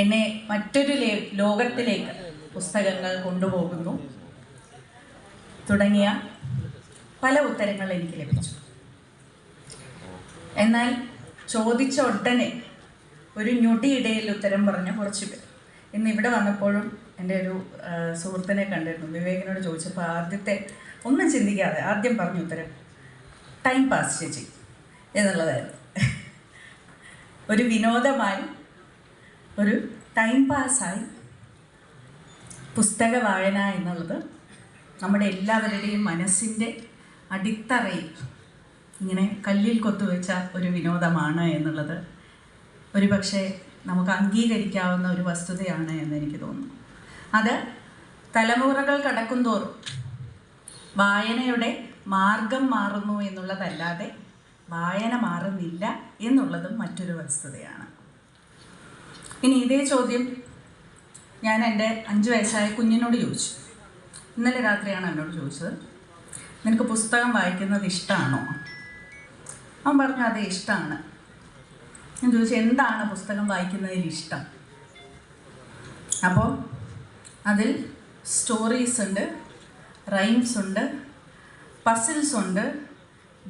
എന്നെ മറ്റൊരു ലോകത്തിലേക്ക് പുസ്തകങ്ങൾ കൊണ്ടുപോകുന്നു. തുടങ്ങിയ പല ഉത്തരങ്ങൾ എനിക്ക് ലഭിച്ചു. എന്നാൽ ചോദിച്ച ഉടനെ ഒരു ഞൊടിയിടയിൽ ഉത്തരം പറഞ്ഞ കുറച്ച് പേർ. ഇന്ന് ഇവിടെ വന്നപ്പോഴും എന്റെ ഒരു സുഹൃത്തിനെ കണ്ടിരുന്നു. വിവേകിനോട് ചോദിച്ചപ്പോൾ ആദ്യത്തെ ഒന്നും ചിന്തിക്കാതെ ആദ്യം പറഞ്ഞ ഉത്തരം ടൈം പാസ് ചേച്ചി എന്നുള്ളതായിരുന്നു. ഒരു വിനോദമായി ഒരു ടൈം പാസ്സായി പുസ്തക വായന എന്നുള്ളത് നമ്മുടെ എല്ലാവരുടെയും മനസ്സിന്റെ അടിത്തറയിൽ ഇങ്ങനെ കല്ലിൽ കൊത്തുവെച്ച ഒരു വിനോദമാണ് എന്നുള്ളത് ഒരു പക്ഷേ നമുക്ക് അംഗീകരിക്കാവുന്ന ഒരു വസ്തുതയാണ് എന്ന് എനിക്ക് തോന്നുന്നു. അത് തലമുറകൾ കടക്കും കടക്കുന്തോറും വായനയുടെ മാർഗം മാറുന്നു എന്നുള്ളതല്ലാതെ വായന മാറുന്നില്ല എന്നുള്ളതും മറ്റൊരു വസ്തുതയാണ്. ഇനി ഇതേ ചോദ്യം ഞാൻ എന്റെ അഞ്ച് വയസ്സായ കുഞ്ഞിനോട് ചോദിച്ചു. ഇന്നലെ രാത്രിയാണ് എന്നോട് ചോദിച്ചത്. നിനക്ക് പുസ്തകം വായിക്കുന്നത് ഇഷ്ടമാണോ അവൻ പറഞ്ഞു അതെ ഇഷ്ടമാണ് ഞാൻ ചോദിച്ചു എന്താണ് പുസ്തകം വായിക്കുന്നതിൽ ഇഷ്ടം? അപ്പോൾ അതിൽ സ്റ്റോറീസ് ഉണ്ട് റൈംസ് ഉണ്ട് പസിൽസ് ഉണ്ട്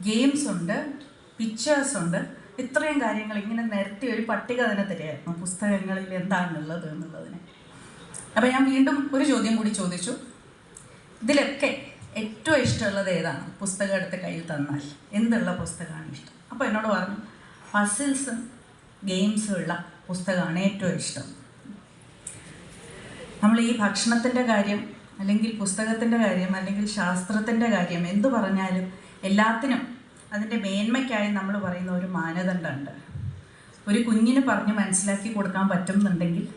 ഗെയിംസ് ഉണ്ട് പിക്ചേഴ്സ് ഉണ്ട് ഇത്രയും കാര്യങ്ങൾ ഇങ്ങനെ നിരത്തി ഒരു പട്ടിക തന്നെ തരികയായിരുന്നു. പുസ്തകങ്ങളിൽ എന്താണുള്ളത് എന്നുള്ളതിന്. അപ്പം ഞാൻ വീണ്ടും ഒരു ചോദ്യം കൂടി ചോദിച്ചു. ഇതിലൊക്കെ ഏറ്റവും ഇഷ്ടമുള്ളത് ഏതാണ്? പുസ്തകം എടുത്ത് കയ്യിൽ തന്നാൽ എന്തുള്ള പുസ്തകമാണ് ഇഷ്ടം? അപ്പോൾ എന്നോട് പറഞ്ഞു പസിൽസും ഗെയിംസും ഉള്ള പുസ്തകമാണ് ഏറ്റവും ഇഷ്ടം. നമ്മൾ ഈ ഭക്ഷണത്തിന്റെ കാര്യം അല്ലെങ്കിൽ പുസ്തകത്തിന്റെ കാര്യം അല്ലെങ്കിൽ ശാസ്ത്രത്തിന്റെ കാര്യം എന്തു പറഞ്ഞാലും എല്ലാത്തിനും അതിന്റെ മേന്മയ്ക്കായി നമ്മൾ പറയുന്ന ഒരു മാനദണ്ഡമുണ്ട്. ഒരു കുഞ്ഞിന് പറഞ്ഞ് മനസ്സിലാക്കി കൊടുക്കാൻ പറ്റുന്നുണ്ടെങ്കിൽ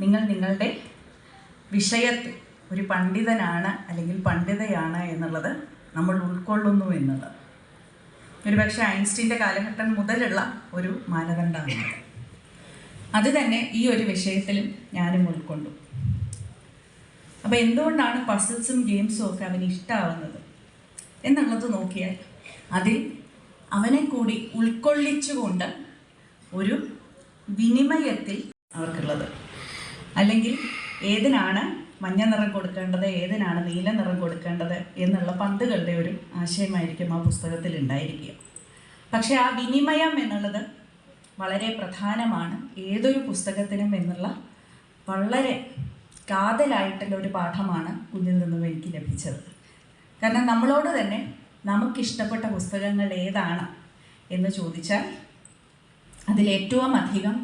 നിങ്ങൾ നിങ്ങളുടെ വിഷയത്തിൽ ഒരു പണ്ഡിതനാണ് അല്ലെങ്കിൽ പണ്ഡിതയാണ് എന്നുള്ളത് നമ്മൾ ഉൾക്കൊള്ളുന്നു എന്നുള്ളത് ഒരു പക്ഷേ ഐൻസ്റ്റീന്റെ കാലഘട്ടം മുതലുള്ള ഒരു മാനദണ്ഡമാണ് അത്. തന്നെ ഈ ഒരു വിഷയത്തിലും ഞാനും ഉൾക്കൊണ്ടു. അപ്പോൾ എന്തുകൊണ്ടാണ് പസിൽസും ഗെയിംസും ഒക്കെ അവന് ഇഷ്ടമാവുന്നത് എന്നുള്ളത് നോക്കിയാൽ അതിൽ അവനെ കൂടി ഉൾക്കൊള്ളിച്ചുകൊണ്ട് ഒരു വിനിമയത്തിൽ അവർക്കുള്ളത്. അല്ലെങ്കിൽ ഏതിനാണ് മഞ്ഞ നിറം കൊടുക്കേണ്ടത് ഏതിനാണ് നീല നിറം കൊടുക്കേണ്ടത് എന്നുള്ള പന്തുകളുടെ ഒരു ആശയമായിരിക്കും ആ പുസ്തകത്തിൽ ഉണ്ടായിരിക്കുക. പക്ഷേ ആ വിനിമയം എന്നുള്ളത് വളരെ പ്രധാനമാണ്. ഏതൊരു പുസ്തകത്തിനും എന്നുള്ള വളരെ കാതലായിട്ടുള്ള ഒരു പാഠമാണ് കുഞ്ഞിൽ നിന്നും എനിക്ക് ലഭിച്ചത്. കാരണം നമ്മളോട് തന്നെ നമുക്കിഷ്ടപ്പെട്ട പുസ്തകങ്ങൾ ഏതാണ് എന്ന് ചോദിച്ചാൽ അതിലേറ്റവും അധികം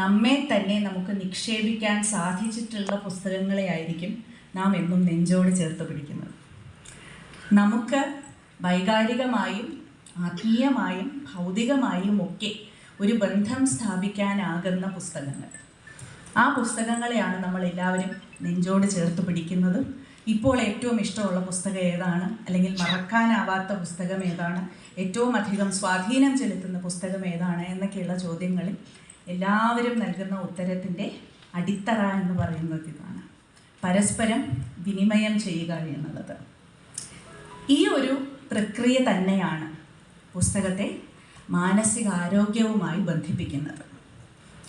നമ്മെ തന്നെ നമുക്ക് നിക്ഷേപിക്കാൻ സാധിച്ചിട്ടുള്ള പുസ്തകങ്ങളെ ആയിരിക്കും നാം എന്നും നെഞ്ചോട് ചേർത്ത് പിടിക്കുന്നത്. നമുക്ക് വൈകാരികമായും ആത്മീയമായും ഭൗതികമായും ഒക്കെ ഒരു ബന്ധം സ്ഥാപിക്കാനാകുന്ന പുസ്തകങ്ങൾ. ആ പുസ്തകങ്ങളെയാണ് നമ്മൾ എല്ലാവരും നെഞ്ചോട് ചേർത്ത് പിടിക്കുന്നതും ഇപ്പോൾ ഏറ്റവും ഇഷ്ടമുള്ള പുസ്തകം ഏതാണ്? അല്ലെങ്കിൽ മറക്കാനാവാത്ത പുസ്തകം ഏതാണ്? ഏറ്റവും അധികം സ്വാധീനം ചെലുത്തുന്ന പുസ്തകം ഏതാണ്? എന്നൊക്കെയുള്ള ചോദ്യങ്ങളിൽ എല്ലാവരും നൽകുന്ന ഉത്തരത്തിന്റെ അടിത്തറ എന്ന് പറയുന്നത് ഇതാണ്. പരസ്പരം വിനിമയം ചെയ്യുക എന്നുള്ളത്. ഈ ഒരു പ്രക്രിയ തന്നെയാണ് പുസ്തകത്തെ മാനസികാരോഗ്യവുമായി ബന്ധിപ്പിക്കുന്നത്.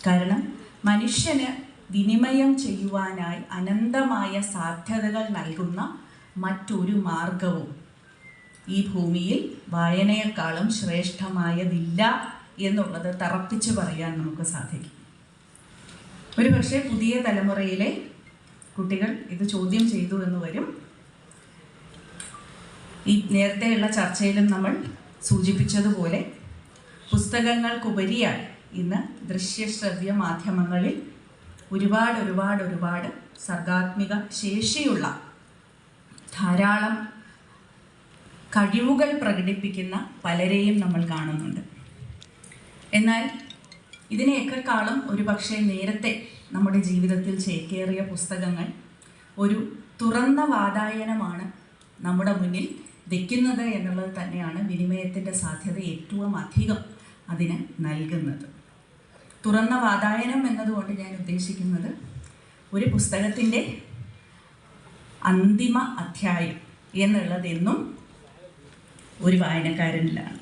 കാരണം മനുഷ്യന് വിനിമയം ചെയ്യുവാനായി അനന്തമായ സാധ്യതകൾ നൽകുന്ന മറ്റൊരു മാർഗവും ഈ ഭൂമിയിൽ വായനയെക്കാളും ശ്രേഷ്ഠമായതില്ല എന്നുള്ളത് തറപ്പിച്ച് പറയാൻ നമുക്ക് സാധിക്കും. ഒരു പക്ഷേ പുതിയ തലമുറയിലെ കുട്ടികൾ ഇത് ചോദ്യം ചെയ്തു എന്ന് വരും. ഈ നേരത്തെയുള്ള ചർച്ചയിലും നമ്മൾ സൂചിപ്പിച്ചതുപോലെ പുസ്തകങ്ങൾക്കുപരിയായി ഇന്ന് ദൃശ്യശ്രവ്യ മാധ്യമങ്ങളിൽ ഒരുപാട് ഒരുപാട് ഒരുപാട് സർഗാത്മിക ശേഷിയുള്ള ധാരാളം കഴിവുകൾ പ്രകടിപ്പിക്കുന്ന പലരെയും നമ്മൾ കാണുന്നുണ്ട്. എന്നാൽ ഇതിനെയൊക്കെക്കാളും ഒരു പക്ഷേ നേരത്തെ നമ്മുടെ ജീവിതത്തിൽ ചേക്കേറിയ പുസ്തകങ്ങൾ ഒരു തുറന്ന വാതായനമാണ് നമ്മുടെ മുന്നിൽ വയ്ക്കുന്നത് എന്നുള്ളത് തന്നെയാണ് വിനിമയത്തിന്റെ സാധ്യത ഏറ്റവും അധികം അതിന് നൽകുന്നത്. തുറന്ന വാതായനം എന്നതുകൊണ്ട് ഞാൻ ഉദ്ദേശിക്കുന്നത് ഒരു പുസ്തകത്തിന്റെ അന്തിമ അധ്യായം എന്നുള്ളതെന്നും ഒരു വായനക്കാരനിലാണ്.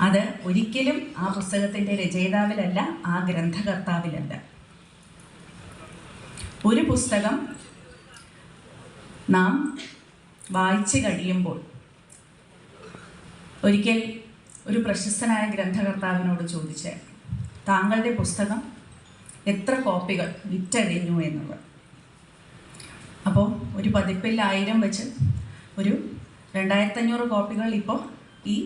അത് ഒരിക്കലും ആ പുസ്തകത്തിന്റെ രചയിതാവിലല്ല ആ ഗ്രന്ഥകർത്താവിലല്ല. ഒരു പുസ്തകം നാം വായിച്ചു കഴിയുമ്പോൾ ഒരിക്കൽ ഒരു പ്രശസ്തനായ ഗ്രന്ഥകർത്താവിനോട് ചോദിച്ച താങ്കളുടെ പുസ്തകം എത്ര കോപ്പികൾ വിറ്റഴിഞ്ഞു എന്നുള്ളത്. അപ്പോൾ ഒരു പതിപ്പിൽ ആയിരം വെച്ച് ഒരു രണ്ടായിരത്തഞ്ഞൂറ് കോപ്പികൾ ഇപ്പോൾ ഈ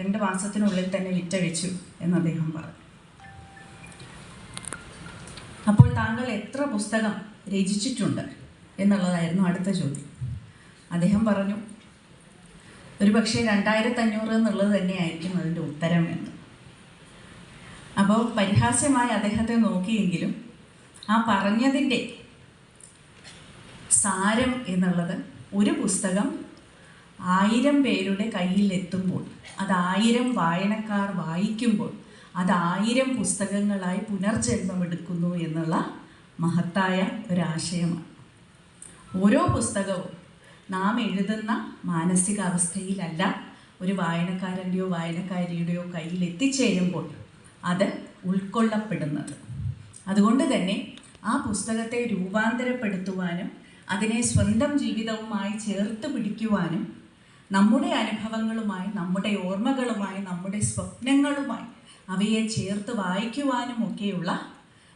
രണ്ട് മാസത്തിനുള്ളിൽ തന്നെ വിറ്റഴിച്ചു എന്ന് അദ്ദേഹം പറഞ്ഞു. അപ്പോൾ താങ്കൾ എത്ര പുസ്തകം രചിച്ചിട്ടുണ്ട് എന്നുള്ളതായിരുന്നു അടുത്ത ചോദ്യം. അദ്ദേഹം പറഞ്ഞു ഒരു പക്ഷേ രണ്ടായിരത്തഞ്ഞൂറ് എന്നുള്ളത് തന്നെയായിരിക്കും അതിന്റെ ഉത്തരം എന്ന്. അപ്പോൾ പരിഹാസ്യമായി അദ്ദേഹത്തെ നോക്കിയെങ്കിലും ആ പറഞ്ഞതിന്റെ സാരം എന്നുള്ളത് ഒരു പുസ്തകം ആയിരം പേരുടെ കയ്യിൽ എത്തുമ്പോൾ അത് ആയിരം വായനക്കാർ വായിക്കുമ്പോൾ അത് ആയിരം പുസ്തകങ്ങളായി പുനർജന്മമെടുക്കുന്നു എന്നുള്ള മഹത്തായ ഒരാശയമാണ്. ഓരോ പുസ്തകവും നാം എഴുതുന്ന മാനസികാവസ്ഥയിലല്ല ഒരു വായനക്കാരന്റെയോ വായനക്കാരിയുടെയോ കയ്യിൽ എത്തിച്ചേരുമ്പോൾ അത് ഉൾക്കൊള്ളപ്പെടുന്നത്. അതുകൊണ്ട് തന്നെ ആ പുസ്തകത്തെ രൂപാന്തരപ്പെടുത്തുവാനും അതിനെ സ്വന്തം ജീവിതവുമായി ചേർത്ത് പിടിക്കുവാനും നമ്മുടെ അനുഭവങ്ങളുമായി നമ്മുടെ ഓർമ്മകളുമായി നമ്മുടെ സ്വപ്നങ്ങളുമായി അവയെ ചേർത്ത് വായിക്കുവാനും ഒക്കെയുള്ള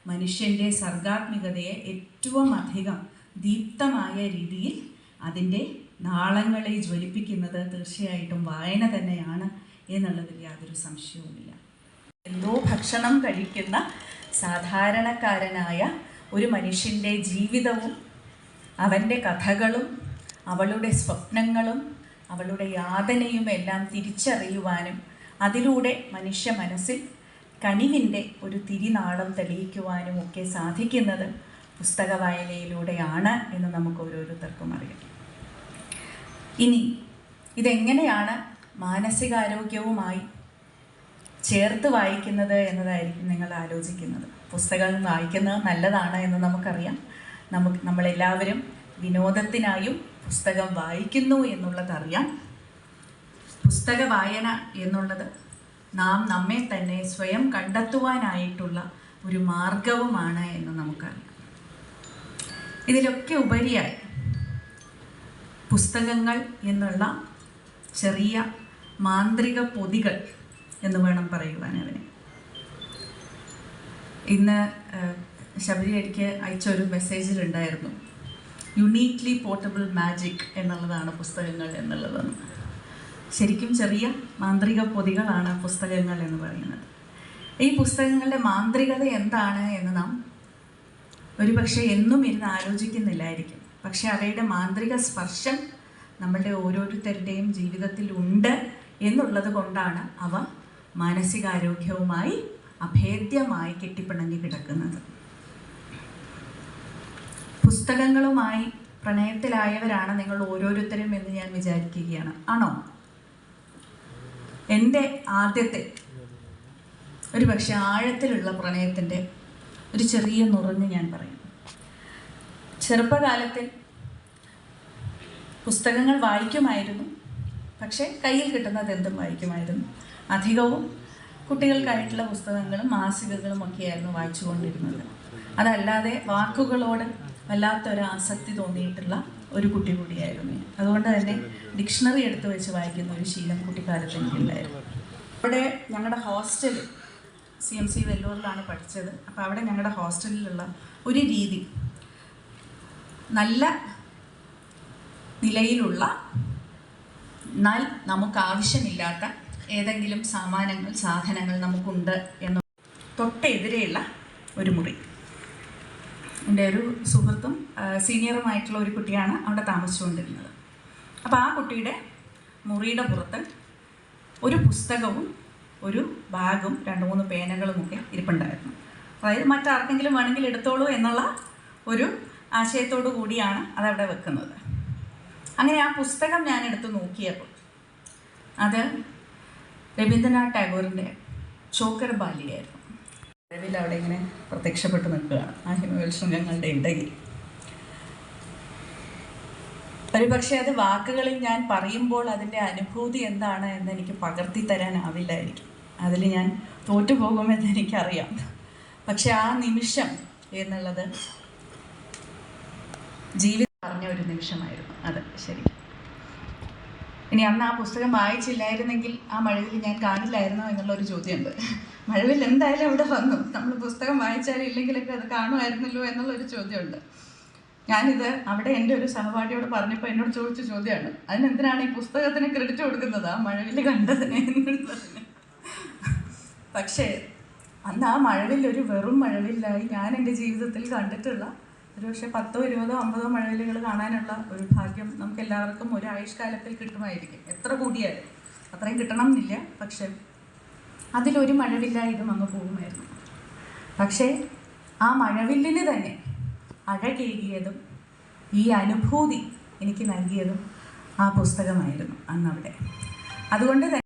മനുഷ്യന്റെ സർഗാത്മികതയെ ഏറ്റവും അധികം ദീപ്തമായ രീതിയിൽ അതിന്റെ നാളങ്ങളെ ജ്വലിപ്പിക്കുന്നത് തീർച്ചയായിട്ടും വായന തന്നെയാണ് എന്നുള്ളതിൽ യാതൊരു സംശയവുമില്ല. എന്തോ ഭക്ഷണം കഴിക്കുന്ന സാധാരണക്കാരനായ ഒരു മനുഷ്യന്റെ ജീവിതവും അവന്റെ കഥകളും അവളുടെ സ്വപ്നങ്ങളും അവളുടെ യാതനയും എല്ലാം തിരിച്ചറിയുവാനും അതിലൂടെ മനുഷ്യ മനസ്സിൽ കനിവിന്റെ ഒരു തിരിനാളം തെളിയിക്കുവാനും ഒക്കെ സാധിക്കുന്നത് പുസ്തക വായനയിലൂടെയാണ് എന്ന് നമുക്ക് ഓരോരുത്തർക്കും അറിയാം. ഇനി ഇതെങ്ങനെയാണ് മാനസികാരോഗ്യവുമായി ചേർത്ത് വായിക്കുന്നത് എന്നതായിരിക്കും നിങ്ങൾ ആലോചിക്കുന്നത്. പുസ്തകം വായിക്കുന്നത് നല്ലതാണ് എന്ന് നമുക്കറിയാം. നമുക്ക് നമ്മളെല്ലാവരും വിനോദത്തിനായും പുസ്തകം വായിക്കുന്നു എന്നുള്ളതറിയാം പുസ്തക വായന എന്നുള്ളത് നാം നമ്മെ തന്നെ സ്വയം കണ്ടെത്തുവാനായിട്ടുള്ള ഒരു മാർഗവുമാണ് എന്ന് നമുക്കറിയാം. ഇതിലൊക്കെ ഉപരിയായി പുസ്തകങ്ങൾ എന്നുള്ള ചെറിയ മാന്ത്രിക പൊതികൾ എന്ന് വേണം പറയുവാൻ അവന്. ഇന്ന് ശബരി എനിക്ക് അയച്ച ഒരു മെസ്സേജിലുണ്ടായിരുന്നു യുണീക്ലി പോർട്ടബിൾ മാജിക് എന്നുള്ളതാണ് പുസ്തകങ്ങൾ എന്നുള്ളതെന്ന് ശരിക്കും ചെറിയ മാന്ത്രിക പൊതികളാണ് പുസ്തകങ്ങൾ എന്ന് പറയുന്നത്. ഈ പുസ്തകങ്ങളുടെ മാന്ത്രികത എന്താണ് എന്ന് നാം ഒരുപക്ഷെ എന്നും ഇരുന്ന് ആലോചിക്കുന്നില്ലായിരിക്കും. പക്ഷെ അവയുടെ മാന്ത്രിക സ്പർശം നമ്മളുടെ ഓരോരുത്തരുടെയും ജീവിതത്തിൽ ഉണ്ട് എന്നുള്ളത് കൊണ്ടാണ് അവ മാനസികാരോഗ്യവുമായി അഭേദ്യമായി കെട്ടിപ്പിണഞ്ഞു കിടക്കുന്നത്. പുസ്തകങ്ങളുമായി പ്രണയത്തിലായവരാണ് നിങ്ങൾ ഓരോരുത്തരും എന്ന് ഞാൻ വിചാരിക്കുകയാണ്. ആണോ? എന്റെ ആദ്യത്തെ ഒരു പക്ഷെ ആഴത്തിലുള്ള പ്രണയത്തിന്റെ ഒരു ചെറിയ നുറഞ്ഞ് ഞാൻ പറയും. ചെറുപ്പകാലത്തിൽ പുസ്തകങ്ങൾ വായിക്കുമായിരുന്നു. പക്ഷേ കയ്യിൽ കിട്ടുന്നത് എന്തും വായിക്കുമായിരുന്നു. അധികവും കുട്ടികൾക്കായിട്ടുള്ള പുസ്തകങ്ങളും മാസികകളും ഒക്കെയായിരുന്നു വായിച്ചുകൊണ്ടിരുന്നത്. അതല്ലാതെ വാക്കുകളോട് വല്ലാത്തൊരു ആസക്തി തോന്നിയിട്ടുള്ള ഒരു കുട്ടി കൂടിയായിരുന്നു അതുകൊണ്ട് തന്നെ ഡിക്ഷണറി എടുത്തു വെച്ച് വായിക്കുന്ന ഒരു ശീലം കുട്ടിക്കാലത്ത് എനിക്കുണ്ടായിരുന്നു. അവിടെ ഞങ്ങളുടെ ഹോസ്റ്റൽ സി എം സി വെല്ലൂരിലാണ് പഠിച്ചത്. അപ്പോൾ അവിടെ ഞങ്ങളുടെ ഹോസ്റ്റലിലുള്ള ഒരു രീതി നല്ല നിലയിലുള്ള എന്നാൽ നമുക്ക് ആവശ്യമില്ലാത്ത ഏതെങ്കിലും സാമാനങ്ങൾ സാധനങ്ങൾ നമുക്കുണ്ട് എന്ന്. തൊട്ടെതിരെയുള്ള ഒരു മുറി. എന്റെ ഒരു സുഹൃത്തും സീനിയറുമായിട്ടുള്ള ഒരു കുട്ടിയാണ് അവിടെ താമസിച്ചുകൊണ്ടിരുന്നത്. അപ്പോൾ ആ കുട്ടിയുടെ മുറിയുടെ പുറത്ത് ഒരു പുസ്തകവും ഒരു ബാഗും രണ്ട് മൂന്ന് പേനകളുമൊക്കെ ഇരിപ്പുണ്ടായിരുന്നു. അതായത് മറ്റാർക്കെങ്കിലും വേണമെങ്കിൽ എടുത്തോളൂ എന്നുള്ള ഒരു ആശയത്തോടു കൂടിയാണ് അതവിടെ വെക്കുന്നത്. അങ്ങനെ ആ പുസ്തകം ഞാൻ എടുത്ത് നോക്കിയപ്പോൾ അത് രവീന്ദ്രനാഥ് ടാഗോറിന്റെ ചോക്കർ ബാലിയായിരുന്നു. നിലവിൽ അവിടെ ഇങ്ങനെ പ്രത്യക്ഷപ്പെട്ട് നിൽക്കുകയാണ്. ആ ഹിമവൽ ശൃംഗങ്ങളുടെ ഇടയിൽ. ഒരുപക്ഷെ അത് വാക്കുകളിൽ ഞാൻ പറയുമ്പോൾ അതിന്റെ അനുഭൂതി എന്താണ് എന്ന് എനിക്ക് പകർത്തി തരാനാവില്ലായിരിക്കും. അതിൽ ഞാൻ തോറ്റുപോകുമെന്ന് എനിക്കറിയാം. പക്ഷെ ആ നിമിഷം എന്നുള്ളത് ജീവിതം പറഞ്ഞ ഒരു നിമിഷമായിരുന്നു. അത് ശരി ഇനി അന്ന് ആ പുസ്തകം വായിച്ചില്ലായിരുന്നെങ്കിൽ ആ മഴവിൽ ഞാൻ കാണില്ലായിരുന്നോ എന്നുള്ള ഒരു ചോദ്യമുണ്ട്. മഴവിൽ എന്തായാലും അവിടെ വന്നു. നമ്മൾ പുസ്തകം വായിച്ചാലും ഇല്ലെങ്കിലൊക്കെ അത് കാണുമായിരുന്നല്ലോ എന്നുള്ളൊരു ചോദ്യമുണ്ട്. ഞാനിത് അവിടെ എന്റെ ഒരു സഹപാഠിയോട് പറഞ്ഞപ്പോൾ എന്നോട് ചോദിച്ച ചോദ്യമാണ്. അതിനെന്തിനാണ് ഈ പുസ്തകത്തിന് ക്രെഡിറ്റ് കൊടുക്കുന്നത്? ആ മഴവിൽ കണ്ടതിന് പക്ഷേ അന്ന് ആ മഴവിൽ ഒരു വെറും മഴവില്ലായി ഞാൻ എന്റെ ജീവിതത്തിൽ കണ്ടിട്ടുള്ള ഒരു പക്ഷേ പത്തോ ഇരുപതോ അമ്പതോ മഴവില്ലുകൾ കാണാനുള്ള ഒരു ഭാഗ്യം നമുക്ക് എല്ലാവർക്കും ഒരു ആയുഷ്കാലത്തിൽ കിട്ടുമായിരിക്കും. എത്ര കൂടിയാലും. അത്രയും കിട്ടണം എന്നില്ല പക്ഷെ അതിലൊരു മഴവില്ലായിട്ടും അങ്ങ് പോകുമായിരുന്നു. പക്ഷേ ആ മഴവില്ലിന് തന്നെ അഴകേകിയതും ഈ അനുഭൂതി എനിക്ക് നൽകിയതും ആ പുസ്തകമായിരുന്നു അന്നവിടെ. അതുകൊണ്ട് തന്നെ